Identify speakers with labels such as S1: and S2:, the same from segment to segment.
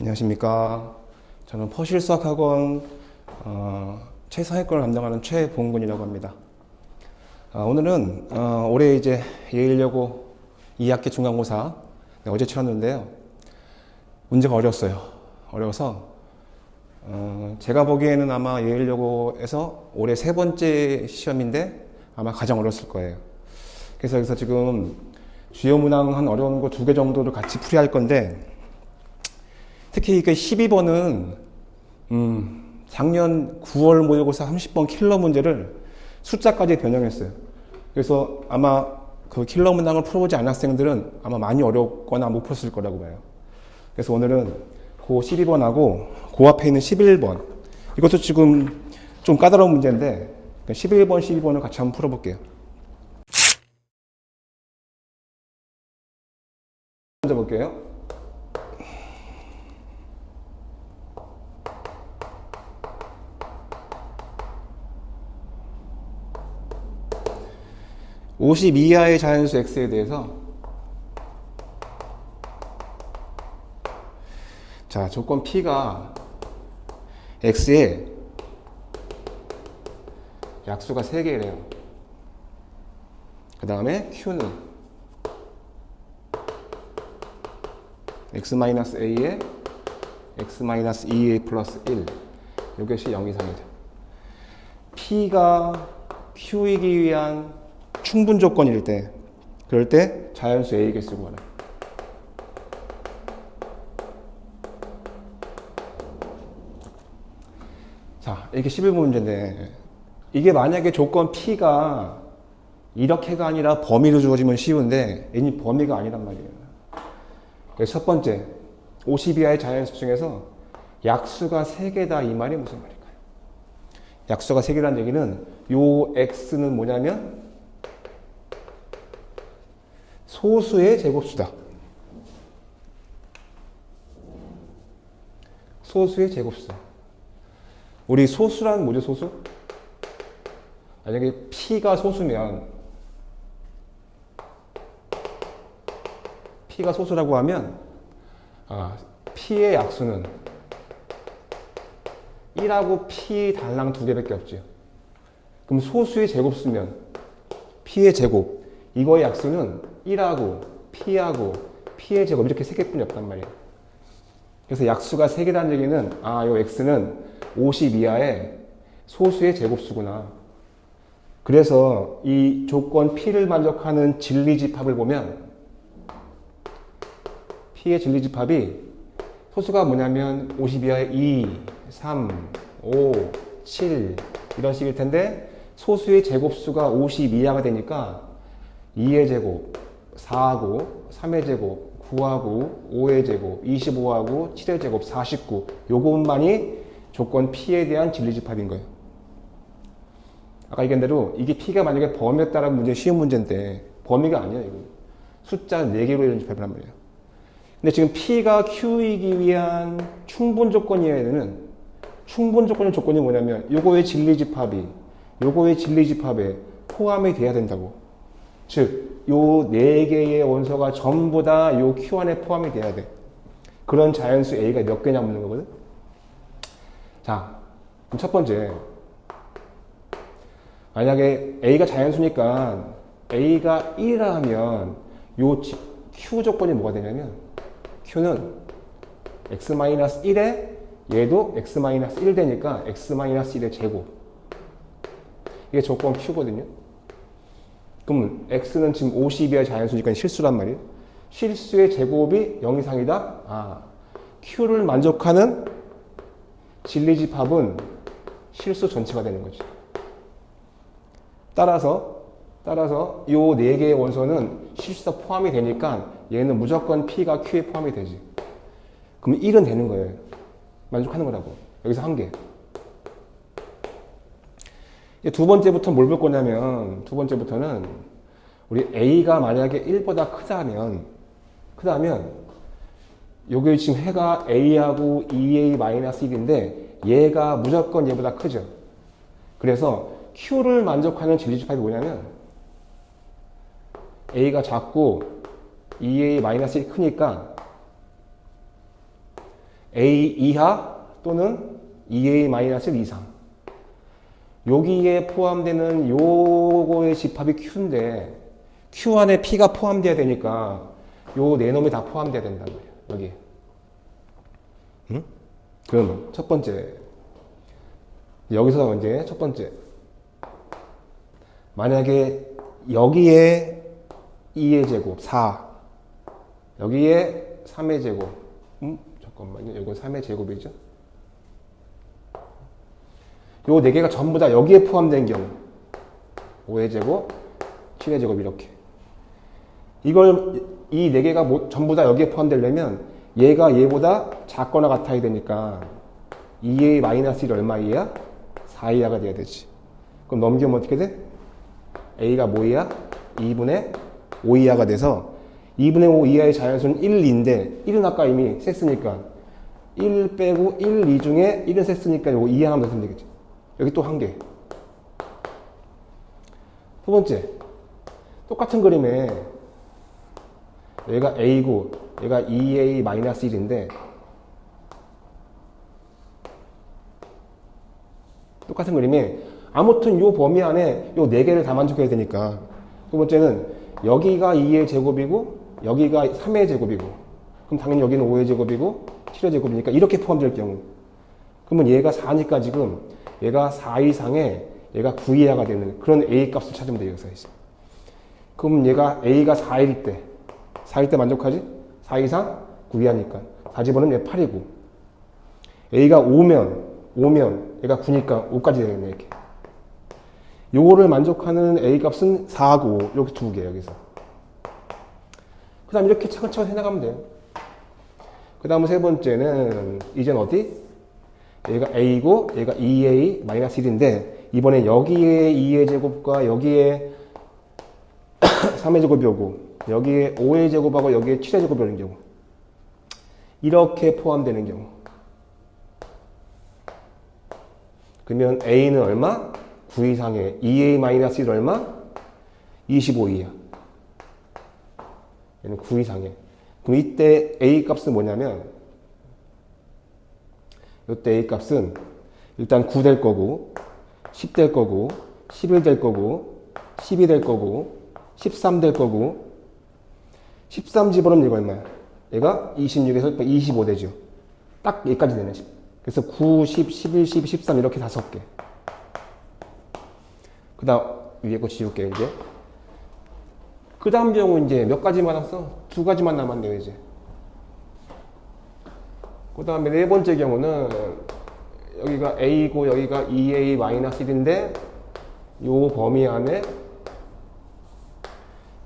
S1: 안녕하십니까. 저는 퍼실 수학학원 어, 최상위권을 담당하는 최봉근이라고 합니다. 아, 오늘은 어, 올해 이제 예일여고 2학기 중간고사 네, 어제 치렀는데요. 문제가 어려웠어요. 어려워서 어, 제가 보기에는 아마 예일여고에서 올해 세 번째 시험인데 아마 가장 어려웠을 거예요. 그래서 여기서 지금 주요 문항 한 어려운 거 두 개 정도를 같이 풀이할 건데 특히 이게 12번은 음, 작년 9월 모의고사 30번 킬러 문제를 숫자까지 변형했어요. 그래서 아마 그 킬러 문항을 풀어보지 않은 학생들은 아마 많이 어렵거나 못 풀었을 거라고 봐요. 그래서 오늘은 그 12번하고 그 앞에 있는 11번 이것도 지금 좀 까다로운 문제인데 11번, 12번을 같이 한번 풀어볼게요. 먼저 볼게요. (50) 이하의 자연수 x에 대해서. 자 조건 p가 x에 약수가 3개래요. 그 다음에 q는 x-a에 x-2a 플러스 1 이것이 0 이상이죠. P가 Q이기 위한 충분 조건일 때 그럴 때 자연수 A 개수 구하라. 자, 이게 11번 문제인데 이게 만약에 조건 P가 이렇게가 아니라 범위로 주어지면 쉬운데 이미 범위가 아니란 말이에요. 그래서 첫 번째, 50 이하의 자연수 중에서 약수가 3개다 이 말이 무슨 말일까요? 약수가 3개라는 얘기는 요 x는 뭐냐면 소수의 제곱수다. 소수의 제곱수다. 우리 소수란 뭐죠, 소수? 만약에 p가 소수면 p가 소수라고 하면 아, p의 약수는 1하고 p 달랑 두 개밖에 없죠. 그럼 소수의 제곱수면 p의 제곱 이거의 약수는 1하고 p하고 p의 제곱 이렇게 세 개뿐이 없단 말이에요. 그래서 약수가 세 개라는 얘기는 아, 요 x는 50 이하의 소수의 제곱수구나. 그래서 이 조건 p를 만족하는 진리집합을 보면 P의 진리집합이 소수가 뭐냐면 50 이하의 2, 3, 5, 7 이런 식일 텐데 소수의 제곱수가 50 이하가 되니까 2의 제곱, 4하고 3의 제곱, 9하고 5의 제곱, 25하고 7의 제곱, 49 요것만이 조건 P에 대한 진리집합인 거예요. 아까 얘기한 대로 이게 P가 만약에 범위에 따른 문제 쉬운 문제인데 범위가 아니에요. 이거. 숫자 4개로 이런 집합이란 말이에요. 근데 지금 P가 Q이기 위한 충분 조건이어야 되는 충분 조건의 조건이 뭐냐면 요거의 진리집합이 요거의 진리집합에 포함이 돼야 된다고. 즉, 요 네 개의 원소가 전부 다 요 Q 안에 포함이 돼야 돼. 그런 자연수 A가 몇 개냐 묻는 거거든. 자, 그럼 첫 번째. 만약에 A가 자연수니까 A가 1이라 하면 요 Q 조건이 뭐가 되냐면 Q는 x-1에 얘도 x-1 되니까 x-1의 제곱. 이게 조건 Q거든요. 그럼 x는 지금 50이야 자연수니까 실수란 말이에요. 실수의 제곱이 0 이상이다? 아, Q를 만족하는 진리집합은 실수 전체가 되는 거죠. 따라서 따라서 요네 개의 원소는 실수가 포함이 되니까 얘는 무조건 P가 Q에 포함이 되지. 그럼 1은 되는 거예요. 만족하는 거라고. 여기서 한 개. 두 번째부터 뭘 볼 거냐면, 두 번째부터는 우리 A가 만약에 1보다 크다면, 크다면, 여기 지금 해가 A하고 2A-1인데, 얘가 무조건 얘보다 크죠. 그래서 Q를 만족하는 진리집합이 뭐냐면, A가 작고 2A-1이 크니까 a 이하 또는 2a-1 이상. 여기에 포함되는 요거의 집합이 q인데 q 안에 p가 포함돼야 되니까 요 네 놈이 다 포함돼야 된단 말이야. 여기. 응? 그러면 첫 번째 여기서 이제 첫 번째 만약에 여기에 2의 제곱 4 여기에 3의 제곱 음? 잠깐만요 이건 3의 제곱이죠 요 네 개가 전부 다 여기에 포함된 경우 5의 제곱 7의 제곱 이렇게 이걸 이 네 개가 모- 전부 다 여기에 포함되려면 얘가 얘보다 작거나 같아야 되니까 2a 마이너스 1 얼마 이하? 4 이하가 돼야 되지. 그럼 넘기면 어떻게 돼? a가 뭐 이하? 2분의 5 이하가 돼서 2분의 5 이하의 자연수는 1, 2인데 1은 아까 이미 셌으니까 1 빼고 1, 2 중에 1은 셌으니까 이거 2 하나 더 쓰면 되겠지. 여기 또 한 개. 두 번째. 똑같은 그림에 얘가 a고 얘가 2a 마이너스 1인데 똑같은 그림이 아무튼 요 범위 안에 요 네 개를 다 만족해야 되니까 두 번째는 여기가 2의 제곱이고 여기가 3의 제곱이고 그럼 당연히 여기는 5의 제곱이고 7의 제곱이니까 이렇게 포함될 경우 그러면 얘가 4니까 지금 얘가 4 이상에 얘가 9 이하가 되는 그런 a 값을 찾으면 돼요 여기서. 그럼 얘가 a가 4일 때 4일 때 만족하지? 4 이상 9 이하니까. 4 집어넣으면 얘 8이고. A가 5면 5면 얘가 9니까 5까지 되겠네 이렇게. 요거를 만족하는 a 값은 4하고 이렇게 두 개 여기서. 그 다음 이렇게 차근차근 해나가면 돼요. 그 다음 세 번째는 이젠 어디? 얘가 a고 얘가 2a 마이너스 1인데 이번에 여기에 2의 제곱과 여기에 3의 제곱이 오고 여기에 5의 제곱하고 여기에 7의 제곱이 오는 경우 이렇게 포함되는 경우 그러면 a는 얼마? 9 이상에 2a-1 얼마? 25 이하 얘는 9 이상에 그럼 이때 a 값은 뭐냐면 이때 a 값은 일단 9 될 거고 10 될 거고 11 될 거고 12 될 거고 13 될 거고 13 집어넣으면 이거 얼마야? 얘가 26에서 25 되죠. 딱 여기까지 되네. 그래서 9, 10, 11, 12, 13 이렇게 다섯 개. 그 다음 위에 거 지울게 이제. 그 다음 경우 이제 몇 가지만 남았어? 두 가지만 남았네요 이제. 그 다음에 네 번째 경우는 여기가 A고 여기가 2A-1인데 요 범위 안에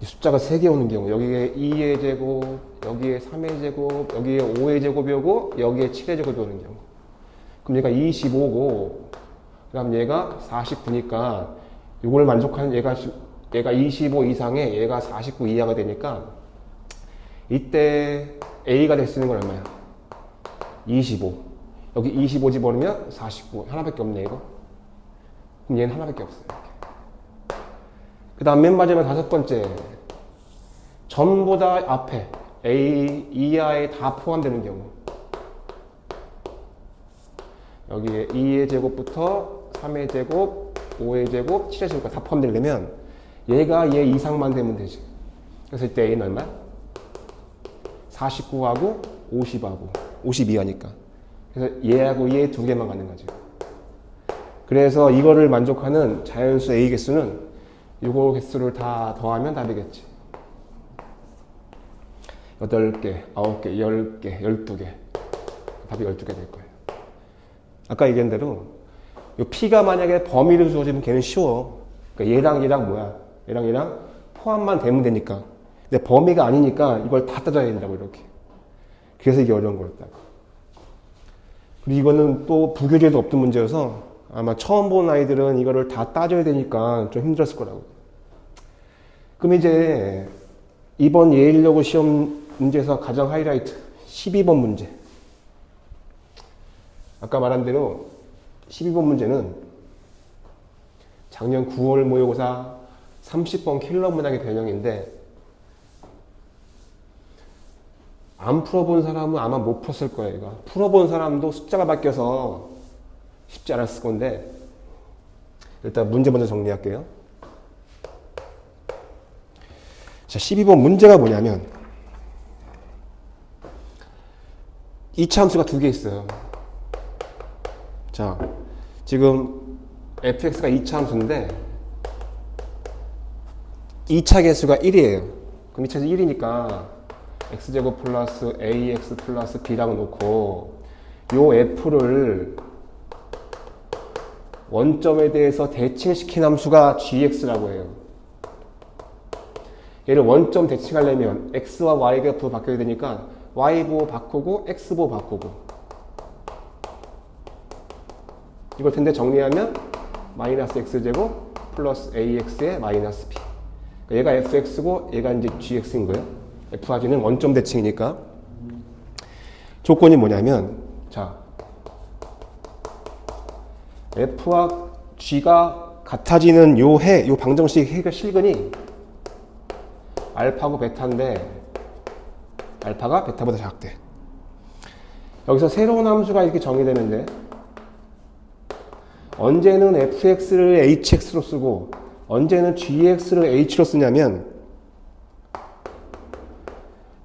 S1: 이 숫자가 3개 오는 경우 여기에 2의 제곱, 여기에 3의 제곱, 여기에 5의 제곱이 오고 여기에 7의 제곱이 오는 경우 그럼 얘가 25고 그 다음 얘가 49니까 이걸 만족하는 얘가 얘가 25 이상에 얘가 49 이하가 되니까 이때 A가 될 수 있는 건 얼마야? 25 여기 25 집어넣으면 49 하나밖에 없네 이거. 그럼 얘는 하나밖에 없어요 그 다음 맨 마지막 다섯 번째. 전부 다 앞에 A 이하에 다 포함되는 경우. 여기에 2의 제곱부터 3의 제곱 5의 제곱 7의 제곱까지 다 포함되려면 얘가 얘 이상만 되면 되지. 그래서 이때 A는 얼마? 49하고 50하고 52하니까 그래서 얘하고 얘 두 개만 갖는 거지 그래서 이거를 만족하는 자연수 A 개수는 요거 개수를 다 더하면 답이겠지. 8개, 9개, 10개, 12개. 답이 12개 될 거예요. 아까 얘기한 대로 요 P가 만약에 범위를 주어지면 걔는 쉬워. 그러니까 얘랑 얘랑 뭐야? 얘랑 얘랑 포함만 되면 되니까. 근데 범위가 아니니까 이걸 다 따져야 된다고 이렇게. 그래서 이게 어려운 거였다. 그리고 이거는 또 부교재도 없던 문제여서 아마 처음 본 아이들은 이거를 다 따져야 되니까 좀 힘들었을 거라고. 그럼 이제 이번 예일여고 시험 문제에서 가장 하이라이트 12번 문제. 아까 말한 대로 12번 문제는 작년 9월 모의고사 30번 킬러 문항의 변형인데
S2: 안 풀어본 사람은 아마 못 풀었을 거예요. 이거. 풀어본 사람도 숫자가 바뀌어서 쉽지 않았을 건데 일단 문제 먼저 정리할게요. 자, 12번 문제가 뭐냐면 이차 함수가 두 개 있어요. 자, 지금 fx가 2차 함수인데 2차 개수가 1이에요. 그럼 2차에서 1이니까 x제곱 플러스 ax 플러스 b라고 놓고 요 f를 원점에 대해서 대칭시킨 함수가 gx라고 해요. 얘를 원점 대칭하려면 x와 y가 부호 바뀌어야 되니까 y 부호 바꾸고 x 부호 바꾸고. 이걸 텐데 정리하면 마이너스 x제곱 플러스 ax의 마이너스 b. 그러니까 얘가 fx고 얘가 이제 gx인 거예요 f하기는 원점 대칭이니까 조건이 뭐냐면 자 f와 g가 같아지는 요 해, 요 방정식 해가 실근이 알파고 베타인데 알파가 베타보다 작대. 여기서 새로운 함수가 이렇게 정의되는데 언제는 fx를 hx로 쓰고 언제는 gx를 h로 쓰냐면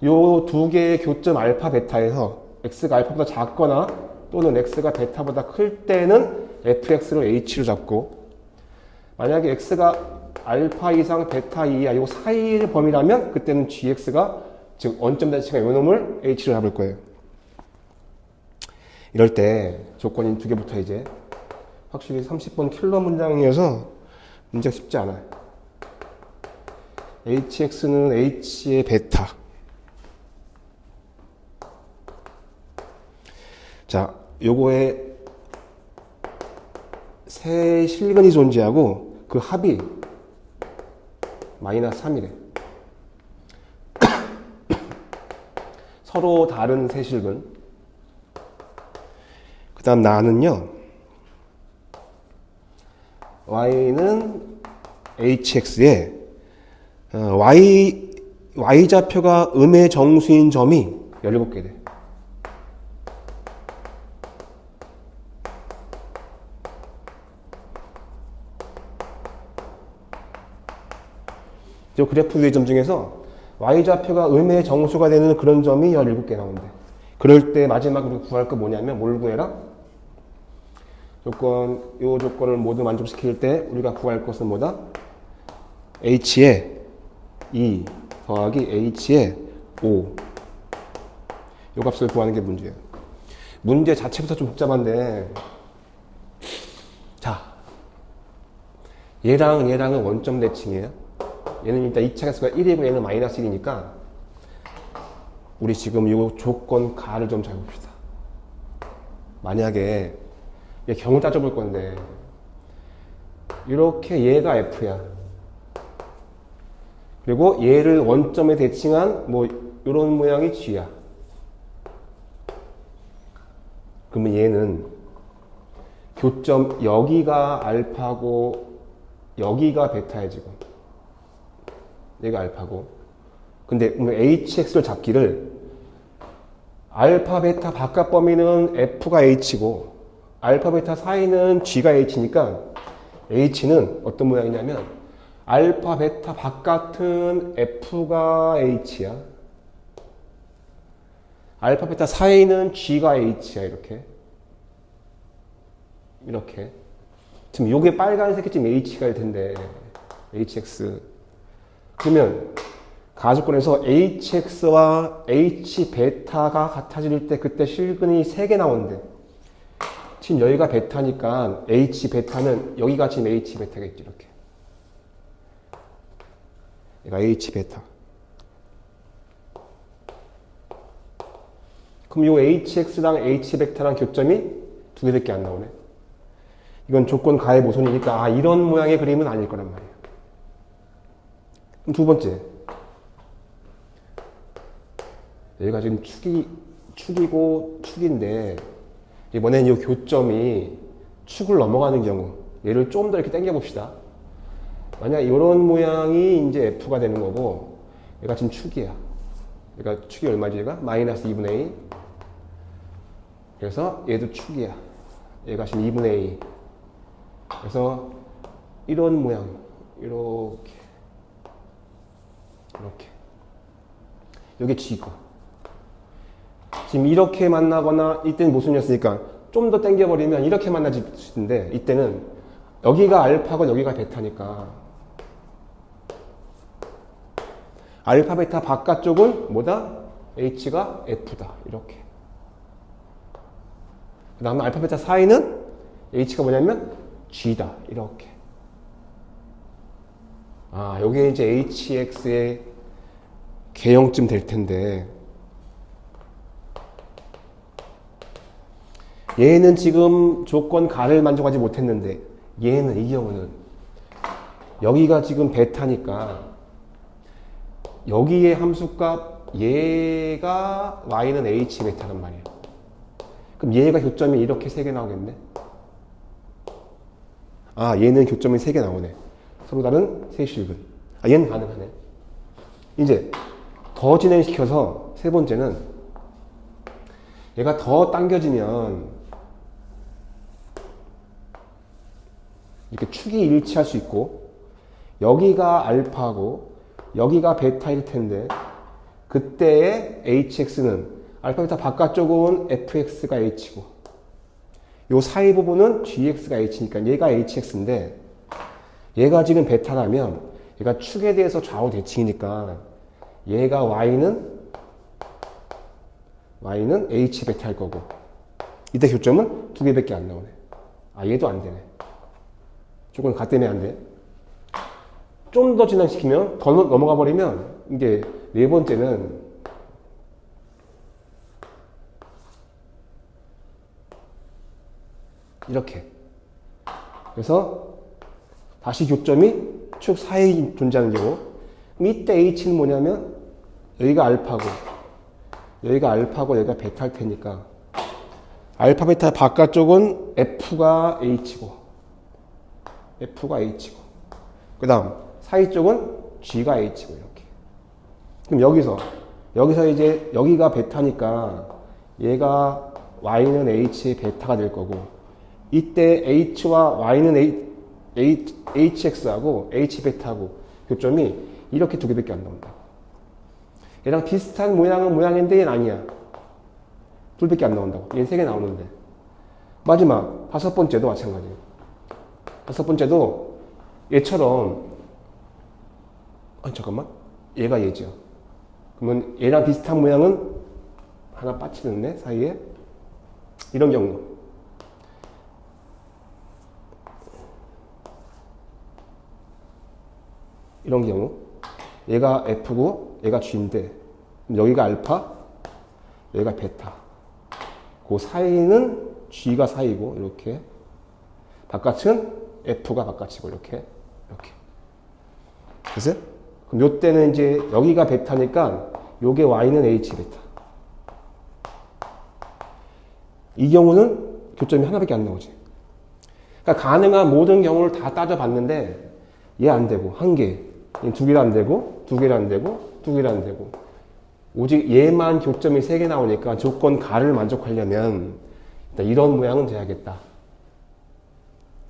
S2: 요 두 개의 교점 알파 베타에서 x가 알파보다 작거나 또는 x가 베타보다 클 때는 fx를 h로 잡고 만약에 x가 알파 이상 베타 이하 요 사이의 범위라면 그때는 gx가 즉 원점 대칭가 요 놈을 h로 잡을 거예요. 이럴 때 조건이 두 개부터 이제 확실히 30번 킬러 문장이어서 문제가 쉽지 않아요. hx는 h의 베타. 자, 요거에 세 실근이 존재하고 그 합이 마이너스 3이래. 서로 다른 세 실근. 그 다음 나는요. y는 hx에 어, y, y좌표가 음의 정수인 점이 17개 돼. 저 그래프 위의 점 중에서 y좌표가 음의 정수가 되는 그런 점이 17개 나온대. 그럴 때 마지막으로 구할 거 뭐냐면 뭘 구해라? 조건, 요 조건을 모두 만족시킬 때 우리가 구할 것은 뭐다? h에 2 더하기 h에 5. 요 값을 구하는 게 문제예요. 문제 자체부터 좀 복잡한데, 자, 얘랑 얘랑은 원점 대칭이에요. 얘는 일단 2차 개수가 1이고 얘는 마이너스 1이니까 우리 지금 이 조건 가를 좀 잘 봅시다. 만약에 얘 경우 따져볼 건데 이렇게 얘가 F야. 그리고 얘를 원점에 대칭한 뭐 이런 모양이 G야. 그러면 얘는 교점 여기가 알파고 여기가 베타야 지금. 얘가 알파고. 근데 hx를 잡기를 알파 베타 바깥 범위는 f가 h고 알파 베타 사이는 g가 h니까 h는 어떤 모양이냐면 알파 베타 바깥은 f가 h야. 알파 베타 사이는 g가 h야 이렇게. 이렇게. 지금 요게 빨간색이 지금 h가 일 텐데 hx 그러면 가주권에서 hx와 h 베타가 같아질 때 그때 실근이 3개 나오는데 지금 여기가 베타니까 h 베타는 여기가 지금 h 베타겠지 이렇게. 얘가 h 베타 그럼 요 hx랑 h 베타랑 교점이 두 개밖에 안 나오네. 이건 조건 가의 모순이니까 아 이런 모양의 그림은 아닐 거란 말이에요 두 번째 얘가 지금 축이 축이고 축인데 이번엔 이 교점이 축을 넘어가는 경우 얘를 좀 더 이렇게 당겨 봅시다. 만약 이런 모양이 이제 F가 되는 거고 얘가 지금 축이야. 그러니까 축이 얼마지 얘가? 마이너스 2분의 2 그래서 얘도 축이야 얘가 지금 2분의 2 그래서 이런 모양 이렇게 이렇게. 여기 G고 지금 이렇게 만나거나 이때는 모순이었으니까 좀 더 당겨버리면 이렇게 있는데 이때는 여기가 알파고 여기가 베타니까. 알파 베타 바깥쪽은 뭐다? H가 F다. 이렇게. 그 다음에 알파 베타 사이는 H가 뭐냐면 G다. 이렇게. 아 요게 이제 HX의 개형쯤 될 텐데 얘는 지금 조건 가를 만족하지 못했는데 얘는 이 경우는 여기가 지금 베타니까 여기의 함수값 얘가 y는 h 베타란 말이야. 그럼 얘가 교점이 이렇게 세 개 나오겠네. 아 얘는 교점이 세 개 나오네. 서로 다른 세 실근. 아 얘는 가능하네. 이제 더 진행시켜서 세 번째는 얘가 더 당겨지면 이렇게 축이 일치할 수 있고 여기가 알파고 여기가 베타일 텐데 그때의 hx는 알파 베타 바깥쪽은 fx가 h고 요 사이 부분은 gx가 h니까 얘가 hx인데 얘가 지금 베타라면 얘가 축에 대해서 좌우 대칭이니까 얘가 y는 y는 h 베타일 거고 이때 교점은 두 개밖에 안 나오네. 아 얘도 안 되네. 조건 가 때문에 안 돼. 좀 더 진행시키면 더 넘어가 버리면 이게 네 번째는 이렇게. 그래서 다시 교점이 축 사이에 존재하는 경우 이때 H는 뭐냐면 여기가 알파고 여기가 알파고 여기가 베타일 테니까 알파 베타 바깥쪽은 F가 H고 F가 H고. 그 다음 사이 쪽은 G가 H고 이렇게. 그럼 여기서 여기서 이제 여기가 베타니까 얘가 Y는 H의 베타가 될 거고 이때 H와 Y는 H, H, HX하고 H 베타하고 교점이 이렇게 두 개밖에 안 나온다 얘랑 비슷한 모양은 모양인데 얘는 아니야. 둘밖에 안 나온다고. 얘는 세 개 나오는데. 마지막 다섯 번째도 마찬가지예요. 다섯 번째도 얘처럼 아니 잠깐만. 얘가 얘죠. 그러면 얘랑 비슷한 모양은 하나 빠치는데 사이에 이런 경우. 이런 경우. 얘가 F고 얘가 G인데 여기가 알파 여기가 베타. 그 사이는 G가 사이고 이렇게. 바깥은 F가 바깥이고 이렇게 이렇게. 됐어요? 그럼 요 때는 이제 여기가 베타니까 요게 Y는 H 베타. 이 경우는 교점이 하나밖에 안 나오지. 그러니까 가능한 모든 경우를 다 따져봤는데 얘 안 되고 한 개, 두 개도 안 되고 두 개도 안 되고 두 개도 안 되고 오직 얘만 교점이 세 개 나오니까 조건 가를 만족하려면 이런 모양은 돼야겠다.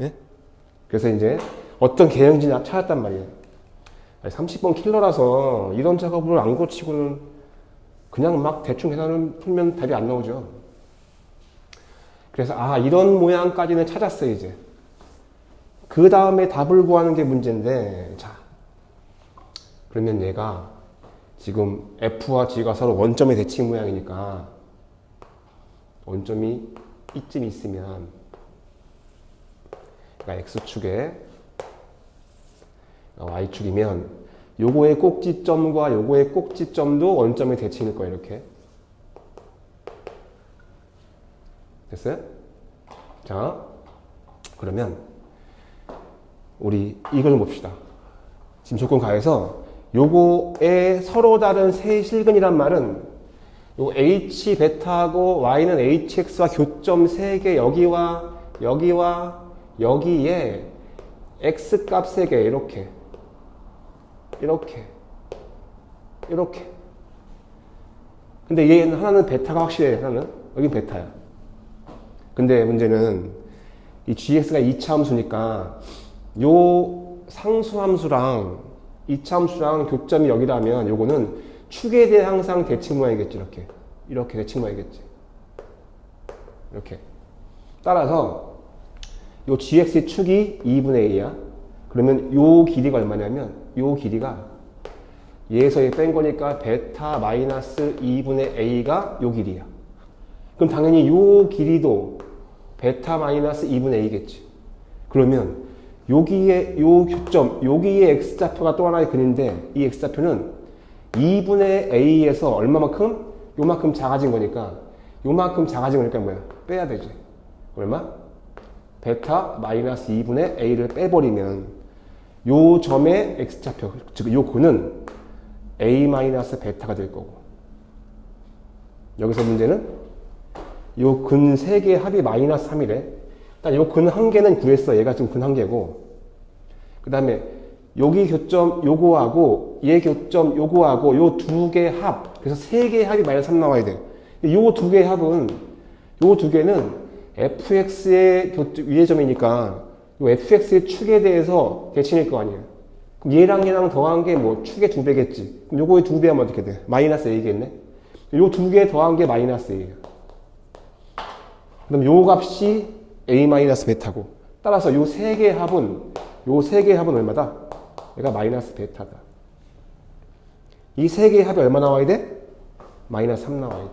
S2: 예? 그래서 이제 어떤 개형지 찾았단 말이에요. 30번 킬러라서 이런 작업을 안 고치고는 그냥 막 대충 계산을 풀면 답이 안 나오죠. 그래서 아 이런 모양까지는 찾았어요 이제. 그 다음에 답을 구하는 게 문제인데 자 그러면 얘가 지금 F와 G가 서로 원점의 대칭 모양이니까 원점이 이쯤 있으면 그러니까 X축에 Y축이면 요거의 꼭지점과 요거의 꼭지점도 원점의 대칭일 거예요 이렇게 됐어요? 자 그러면 우리 이걸 좀 봅시다 지금 조건 가에서 요거의 서로 다른 세 실근이란 말은 요 H 베타하고 Y는 HX와 교점 세 개 여기와 여기와 여기에 X 값 세 개 이렇게 이렇게 이렇게 근데 얘 하나는 베타가 확실해. 하나는 여긴 베타야. 근데 문제는 이 gx가 2차 함수니까 요 상수 함수랑 2차 함수랑 교점이 여기라면 요거는 축에 대해 항상 대칭 모양이겠지 이렇게. 이렇게 대칭 모양이겠지. 이렇게. 따라서 요 gx의 축이 2분의 a야. 그러면 요 길이가 얼마냐면 요 길이가 얘에서 얘 뺀 거니까 베타 마이너스 2분의 a가 요 길이야. 그럼 당연히 요 길이도 베타 마이너스 2분의 a겠지. 그러면 여기에 요 교점, 여기에 x좌표가 또 하나의 근인데 이 x좌표는 2분의 a에서 얼마만큼? 요만큼 작아진 거니까 요만큼 작아진 거니까 뭐야? 빼야 되지. 얼마? 베타 마이너스 2분의 a를 빼버리면 요 점의 x좌표, 즉 요 근은 a 마이너스 베타가 될 거고 여기서 문제는 요근 3개의 합이 마이너스 3이래. 일단 요근 1개는 구했어. 얘가 지금 근 1개고. 그 다음에 여기 교점 요거하고 얘 교점 요거하고 요 두 개의 합. 그래서 3개의 합이 마이너스 3 나와야 돼. 요 두 개의 합은 요 두 개는 fx의 위의 점이니까 요 fx의 축에 대해서 대칭일 거 아니에요. 그럼 얘랑 얘랑 더한 게 뭐 축의 두 배겠지. 그럼 요거의 두 배하면 어떻게 돼? 마이너스 a겠네? 요 두 개 더한 게 마이너스 a예요. 그럼 요 값이 a-베타고 따라서 요 세 개의 합은 요 세 개의 합은 얼마다? 얘가 마이너스 베타다. 이 세 개의 합이 얼마 나와야 돼? 마이너스 3 나와야 돼.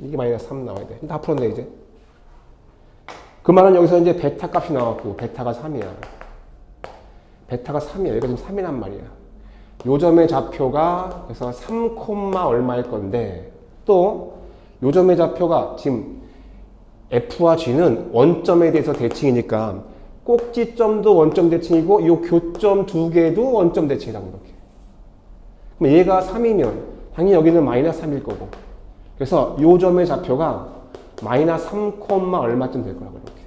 S2: 이게 마이너스 3 나와야 돼. 다 풀었네 이제. 그 말은 여기서 이제 베타 값이 나왔고 베타가 3이야. 베타가 3이야. 얘가 지금 3이란 말이야. 요 점의 좌표가 그래서 3, 얼마일 건데 또 요 점의 좌표가 지금 F와 G는 원점에 대해서 대칭이니까 꼭지점도 원점 대칭이고 이 교점 두 개도 원점 대칭이라고 이렇게. 그럼 얘가 3이면 당연히 여기는 마이너스 3일 거고. 그래서 이 점의 좌표가 마이너스 3, 얼마쯤 될 거라고 이렇게.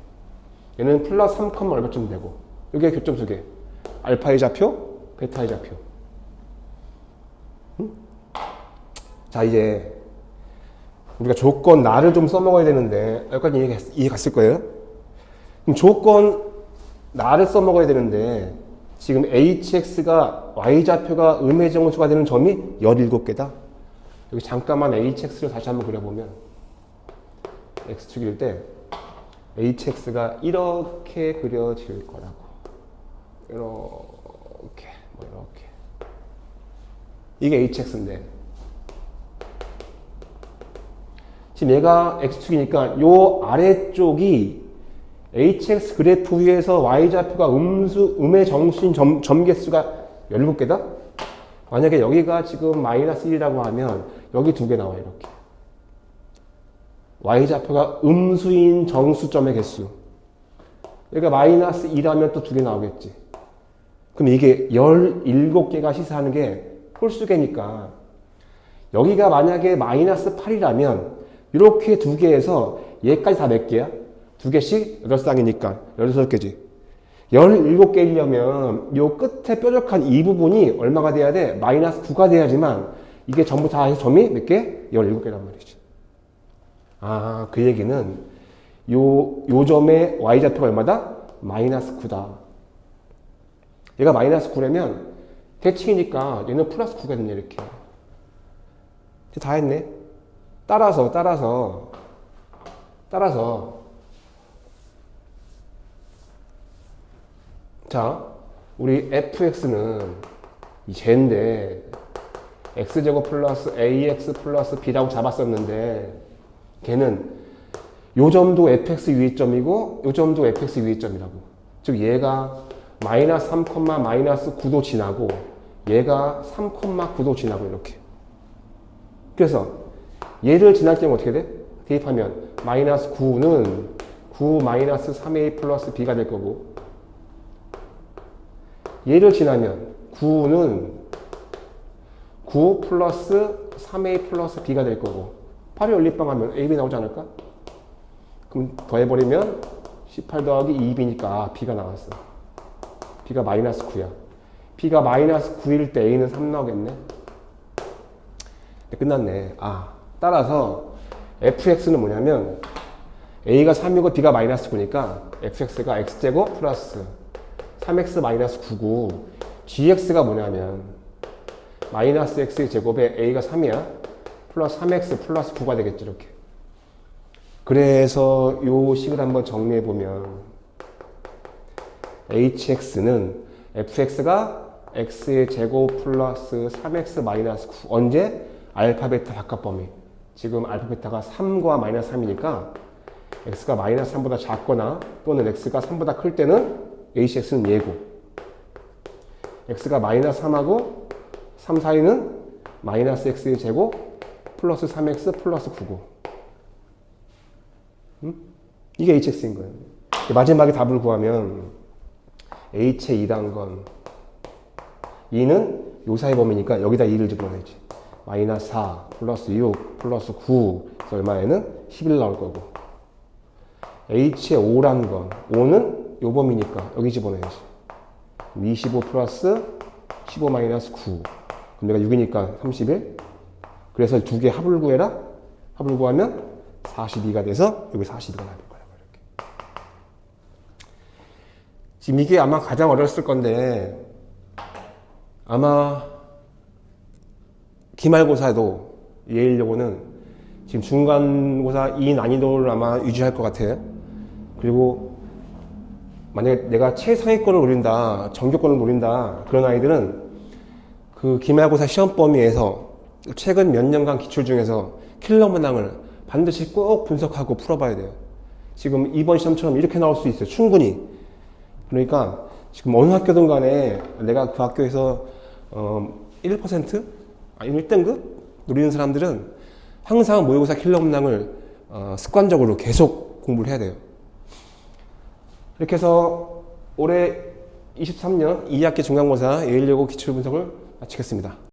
S2: 얘는 플러스 3, 얼마쯤 되고. 여기가 교점 두 개. 알파의 좌표, 베타의 좌표. 응? 자 이제 우리가 조건 나를 좀 써먹어야 되는데 여기까지 이해, 갔을 거예요? 그럼 조건 나를 써먹어야 되는데 지금 hx가 y좌표가 음의 정수가 되는 점이 17개다. 여기 잠깐만 hx를 다시 한번 그려보면 x축일 때 hx가 이렇게 그려질 거라고. 이렇게 뭐 이렇게 이게 hx인데 지금 얘가 x축이니까 요 아래쪽이 hx 그래프 위에서 y좌표가 음수, 음의 정수인 점, 점개수가 17개다? 만약에 여기가 지금 마이너스 1이라고 하면 여기 두 개 나와 이렇게. Y좌표가 음수인 정수점의 개수. 여기가 마이너스 2라면 또 두 개 나오겠지. 그럼 이게 17개가 시사하는 게 홀수개니까 여기가 만약에 마이너스 8이라면 이렇게 두 개에서 얘까지 다 몇 개야? 두 개씩 8쌍이니까 16개지. 17개이려면 요 끝에 뾰족한 이 부분이 얼마가 돼야 돼? 마이너스 9가 돼야지만 이게 전부 다 해서 점이 몇 개? 17개란 말이지. 아, 그 얘기는 요, 요 점의 y좌표가 얼마다? 마이너스 9다. 얘가 마이너스 9라면 대칭이니까 얘는 플러스 9가 됐네, 이렇게. 다 했네. 따라서 따라서 따라서. 자 우리 fx는 이 쟤인데 x제곱 플러스 ax 플러스 b라고 잡았었는데 걔는 요 점도 fx 위점이고 요 점도 fx 위점이라고. 즉 얘가 마이너스 3, 마이너스 9도 지나고 얘가 3, 9도 지나고 이렇게. 그래서 얘를 지날 때면 어떻게 돼? 대입하면 마이너스 9는 9 마이너스 3a 플러스 b가 될 거고. 얘를 지나면 9는 9 플러스 3a 플러스 b가 될 거고. 8의 연립방 하면 ab 나오지 않을까? 그럼 더해버리면 18 더하기 2b니까 b가 나왔어. B가 마이너스 9야. B가 마이너스 9일 때 a는 3 나오겠네. 끝났네. 아 따라서 fx는 뭐냐면 a가 3이고 b가 마이너스 9니까 fx가 x제곱 플러스 3x 마이너스 9고 gx가 뭐냐면 마이너스 x 제곱에 a가 3이야. 플러스 3x 플러스 9가 되겠죠 이렇게. 그래서 요 식을 한번 정리해 보면 hx는 fx가 x의 제곱 플러스 3x 마이너스 9 언제? 알파 베타 바깥 범위 지금 알파 베타가 3과 마이너스 3이니까 x가 마이너스 3보다 작거나 또는 x가 3보다 클 때는 hx는 예고. x가 마이너스 3하고 3 사이는 마이너스 x의 제곱 플러스 3x 플러스 9고. 음? 이게 hx인 거예요. 마지막에 답을 구하면 h의 2단 건 2는 요 사이 범위니까 여기다 2를 집어넣어야지 마이너스 4 플러스 6 플러스 9 그래서 얼마에는 11 나올 거고. H의 5란 건 5는 요 범위니까 여기 집어넣어야지. 25 플러스 15 마이너스 9 그럼 내가 6이니까 31 그래서 두 개 합을 구해라. 합을 구하면 42가 돼서 여기 42가 나올 거야. 이렇게. 지금 이게 아마 가장 어려웠을 건데 아마 기말고사도 예일여고는 지금 중간고사 이 난이도를 아마 유지할 것 같아요. 그리고 만약에 내가 최상위권을 노린다, 전교권을 노린다 그런 아이들은 그 기말고사 시험 범위에서 최근 몇 년간 기출 중에서 킬러 문항을 반드시 꼭 분석하고 풀어봐야 돼요. 지금 이번 시험처럼 이렇게 나올 수 있어요. 충분히. 그러니까 지금 어느 학교든 간에 내가 그 학교에서 어, 1% 아니면 1등급 노리는 사람들은 항상 모의고사 킬러 문항을 어, 습관적으로 계속 공부를 해야 돼요. 이렇게 해서 올해 23년 2학기 중간고사 예일여고 기출 분석을 마치겠습니다.